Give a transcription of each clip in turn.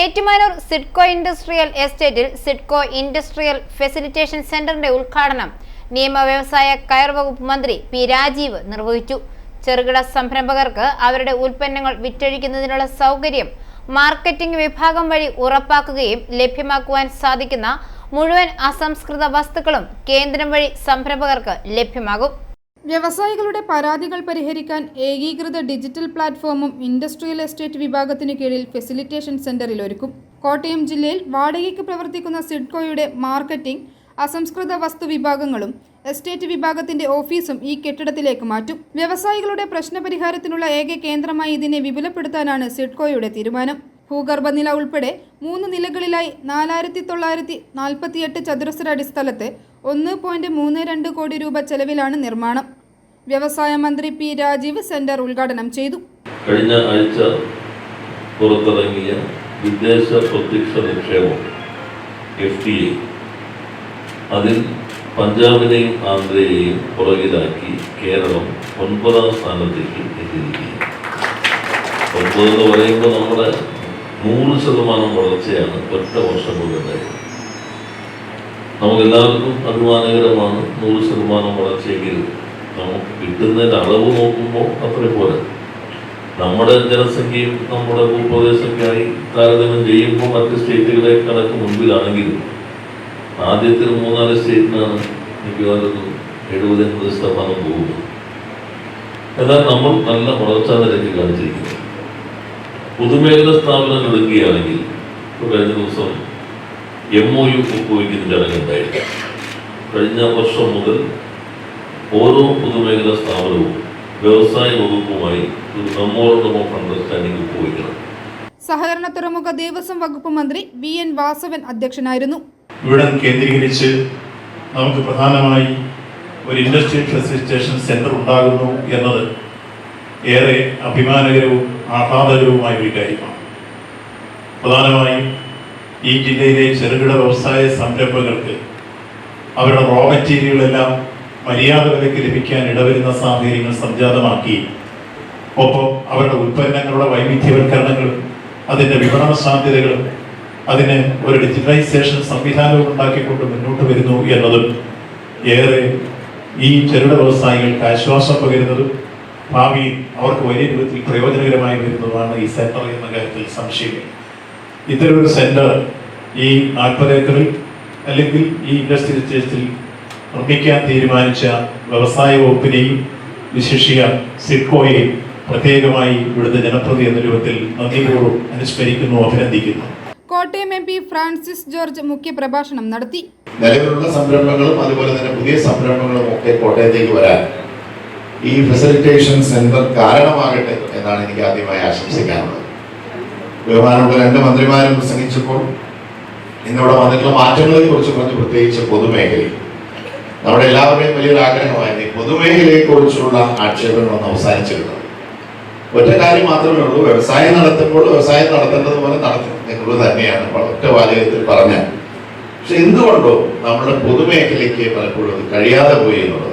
Ettumanoor SIDCO industrial എസ്റ്റേറ്റിൽ SIDCO industrial facilitation സെന്ററിന്റെ ഉദ്ഘാടനം നിയമ വ്യവസായ കയർ വകുപ്പ് മന്ത്രി പി രാജീവ് നിർവഹിച്ചു. ചെറുകിട സംരംഭകർക്ക് അവരുടെ ഉൽപ്പന്നങ്ങൾ വിറ്റഴിക്കുന്നതിനുള്ള സൗകര്യം മാർക്കറ്റിംഗ് വിഭാഗം വഴി ഉറപ്പാക്കുകയും ലഭ്യമാക്കുവാൻ സാധിക്കുന്ന മുഴുവൻ അസംസ്കൃത വസ്തുക്കളും കേന്ദ്രം വഴി സംരംഭകർക്ക് ലഭ്യമാകും. വ്യവസായികളുടെ പരാതികൾ പരിഹരിക്കാൻ ഏകീകൃത ഡിജിറ്റൽ പ്ലാറ്റ്ഫോമും ഇൻഡസ്ട്രിയൽ എസ്റ്റേറ്റ് വിഭാഗത്തിന് കീഴിൽ ഫെസിലിറ്റേഷൻ സെന്ററിൽ ഒരുക്കും. കോട്ടയം ജില്ലയിൽ വാടകയ്ക്ക് പ്രവർത്തിക്കുന്ന സിഡ്കോയുടെ മാർക്കറ്റിംഗ് അസംസ്കൃത വസ്തു വിഭാഗങ്ങളും എസ്റ്റേറ്റ് വിഭാഗത്തിന്റെ ഓഫീസും ഈ കെട്ടിടത്തിലേക്ക് മാറ്റും. വ്യവസായികളുടെ പ്രശ്നപരിഹാരത്തിനുള്ള ഏക കേന്ദ്രമായി ഇതിനെ വിപുലപ്പെടുത്താനാണ് സിഡ്കോയുടെ തീരുമാനം. ഭൂഗർഭനില ഉൾപ്പെടെ മൂന്ന് നിലകളിലായി നാലായിരത്തി തൊള്ളായിരത്തി നാൽപ്പത്തിയെട്ട് ചതുരശ്ര അടിസ്ഥലത്ത് ഒന്ന് പോയിന്റ് മൂന്ന് രണ്ട് കോടി രൂപ ചെലവിലാണ് നിർമ്മാണം. വ്യവസായ മന്ത്രി പി രാജീവ് സെന്റർ ഉദ്ഘാടനം ചെയ്തു. കഴിഞ്ഞ ആഴ്ച പുറത്തിറങ്ങിയ വിദേശ പ്രത്യക്ഷ നിക്ഷേപം എഫ് ടി ഐ അതിൽ പഞ്ചാബിനെയും ആന്ധ്രയെയും പുറകിലാക്കി കേരളം ഒൻപതാം സ്ഥാനത്തേക്ക് എത്തിയിരിക്കുകയാണ്. ഒൻപത് എന്ന് പറയുമ്പോൾ നമ്മുടെ നൂറ് ശതമാനം വളർച്ചയാണ് ഒറ്റ വർഷം കൊണ്ട് ഉണ്ടായത്. നമുക്കെല്ലാവർക്കും അഭിമാനകരമാണ് നൂറ് ശതമാനം വളർച്ചയെങ്കിൽ നമുക്ക് കിട്ടുന്നതിന്റെ അളവ് നോക്കുമ്പോൾ അത്ര പോലെ നമ്മുടെ ജനസംഖ്യയും നമ്മുടെ ഭൂപ്രദേശമൊക്കെയായി താരതമ്യം ചെയ്യുമ്പോൾ മറ്റ് സ്റ്റേറ്റുകളെ കണക്ക് മുൻപിലാണെങ്കിലും ആദ്യത്തെ ഒരു മൂന്നാൽ സ്റ്റേറ്റിനാണ് മിക്കവാറും എഴുപത് എൺപത് ശതമാനം പോകുന്നത്. എന്നാൽ നമ്മൾ നല്ല വളർച്ചാ നിരക്ക് കാണിച്ചിരിക്കുന്നത് പൊതുമേഖലാ സ്ഥാപനങ്ങൾ എടുക്കുകയാണെങ്കിൽ ഇപ്പോൾ കഴിഞ്ഞ ദിവസം എം ഒ യു ഒപ്പുവയ്ക്കുന്ന ചടങ്ങുണ്ടായിരുന്നു കഴിഞ്ഞ വർഷം മുതൽ ഓരോ പൊതുമേഖലാ സ്ഥാപനവും വ്യവസായ വകുപ്പുമായി ഒരു മെമ്മോറണ്ടം ഓഫ് അണ്ടർസ്റ്റാൻഡിംഗ് ഒപ്പുവയ്ക്കണം സഹകരണ തുറമുഖ ദേവസ്വം വകുപ്പ് മന്ത്രി വി എൻ വാസവൻ അധ്യക്ഷനായിരുന്നു. ഇവിടെ കേന്ദ്രീകരിച്ച് നമുക്ക് പ്രധാനമായി ഒരു ഇൻഡസ്ട്രിയൽ ഫെസിലിറ്റേഷൻ സെന്റർ ഉണ്ടാകുന്നു എന്നത് ഏറെ അഭിമാനകരവും ആഹ്ലാദകരവുമായ ഒരു കാര്യമാണ്. പ്രധാനമായും ഈ ജില്ലയിലെ ചെറുകിട വ്യവസായ സംരംഭങ്ങൾക്ക് അവരുടെ റോ മെറ്റീരിയലെല്ലാം മര്യാദ വിലയ്ക്ക് ലഭിക്കാൻ ഇടവരുന്ന സാഹചര്യങ്ങൾ സംജാതമാക്കി. ഒപ്പം അവരുടെ ഉൽപ്പന്നങ്ങളുടെ വൈവിധ്യവൽക്കരണങ്ങളും അതിന്റെ വിപണന സാധ്യതകളും അതിന് ഒരു ഡിജിറ്റലൈസേഷൻ സംവിധാനവും ഉണ്ടാക്കിക്കൊണ്ട് മുന്നോട്ട് വരുന്നു എന്നതും ഏറെ ഈ ചെറുകിട വ്യവസായികൾക്ക് ആശ്വാസം പകരുന്നതും ഭാവിയിൽ അവർക്ക് വലിയ രൂപത്തിൽ പ്രയോജനകരമായി വരുന്നതാണ് ഈ സെന്റർ എന്ന കാര്യത്തിൽ സംശയമില്ല ഇത്തരമൊരു സെന്റർ ഈ നാൽപ്പത് ഏക്കറിൽ അല്ലെങ്കിൽ ഈ ഇൻഡസ്ട്രിയൽ സ്റ്റേറ്റിൽ നിർമ്മിക്കാൻ തീരുമാനിച്ച വ്യവസായ വകുപ്പിനെയും വിശിഷ്യ സിഡ്കോയെയും പ്രത്യേകമായി ഇവിടുത്തെ ജനപ്രതി എന്ന രൂപത്തിൽ നന്ദിപൂർവം അനുസ്മരിക്കുന്നു അഭിനന്ദിക്കുന്നു. കോട്ടയം എം പി ഫ്രാൻസിസ് ജോർജ് മുഖ്യ പ്രഭാഷണം നടത്തി. നിലവിലുള്ള സംരംഭങ്ങളും അതുപോലെ തന്നെ പുതിയ സംരംഭങ്ങളും ഒക്കെ കോട്ടയത്തേക്ക് വരാൻ ഈ ഫെസിലിറ്റേഷൻ സെന്റർ കാരണമാകട്ടെ എന്നാണ് എനിക്ക് ആദ്യമായി ആശംസിക്കാനുള്ളത്. ബഹുമാനപ്പെട്ട രണ്ട് മന്ത്രിമാരും പ്രസംഗിച്ചപ്പോൾ ഇന്നിവിടെ വന്നിട്ടുള്ള മാറ്റങ്ങളെ കുറിച്ച് പറഞ്ഞ് പ്രത്യേകിച്ച് പൊതുമേഖലയിൽ. നമ്മുടെ എല്ലാവരുടെയും വലിയൊരു ആഗ്രഹമായിരുന്നു ഈ പൊതുമേഖലയെ കുറിച്ചുള്ള ആക്ഷേപങ്ങളൊന്ന് അവസാനിച്ചിരുന്നത്. ഒറ്റ കാര്യം മാത്രമേ ഉള്ളൂ വ്യവസായം നടത്തുമ്പോൾ വ്യവസായം നടത്തേണ്ടത് പോലെ നടത്തും എന്നുള്ളത് തന്നെയാണ് ഒറ്റ വാചകത്തിൽ പറഞ്ഞത് പക്ഷെ എന്തുകൊണ്ടോ നമ്മുടെ പൊതുമേഖലയ്ക്ക് പലപ്പോഴും കഴിയാതെ പോയി എന്നുള്ളതാണ്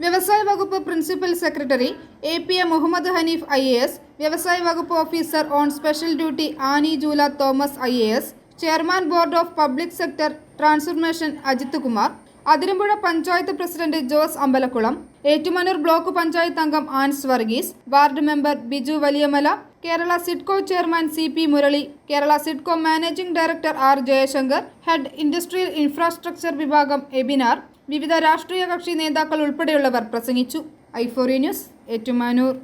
വ്യവസായ വകുപ്പ് principal secretary A P A Muhammad Hanif I A S വ്യവസായ വകുപ്പ് officer on special duty Annie Jula Thomas I A S chairman board of public sector transformation Ajith Kumar Athirampuzha panchayat president Jose Ambalakkulam Ettumanoor block panchayat അംഗം Ans Varghese ward member Biju Valiyamala Kerala SIDCO chairman C P Murali Kerala SIDCO managing director R Jayashankar head industrial infrastructure വിഭാഗം എബിനാർ വിവിധ രാഷ്ട്രീയ കക്ഷി നേതാക്കൾ ഉൾപ്പെടെയുള്ളവർ പ്രസംഗിച്ചു. ഐഫോറി news Ettumanoor.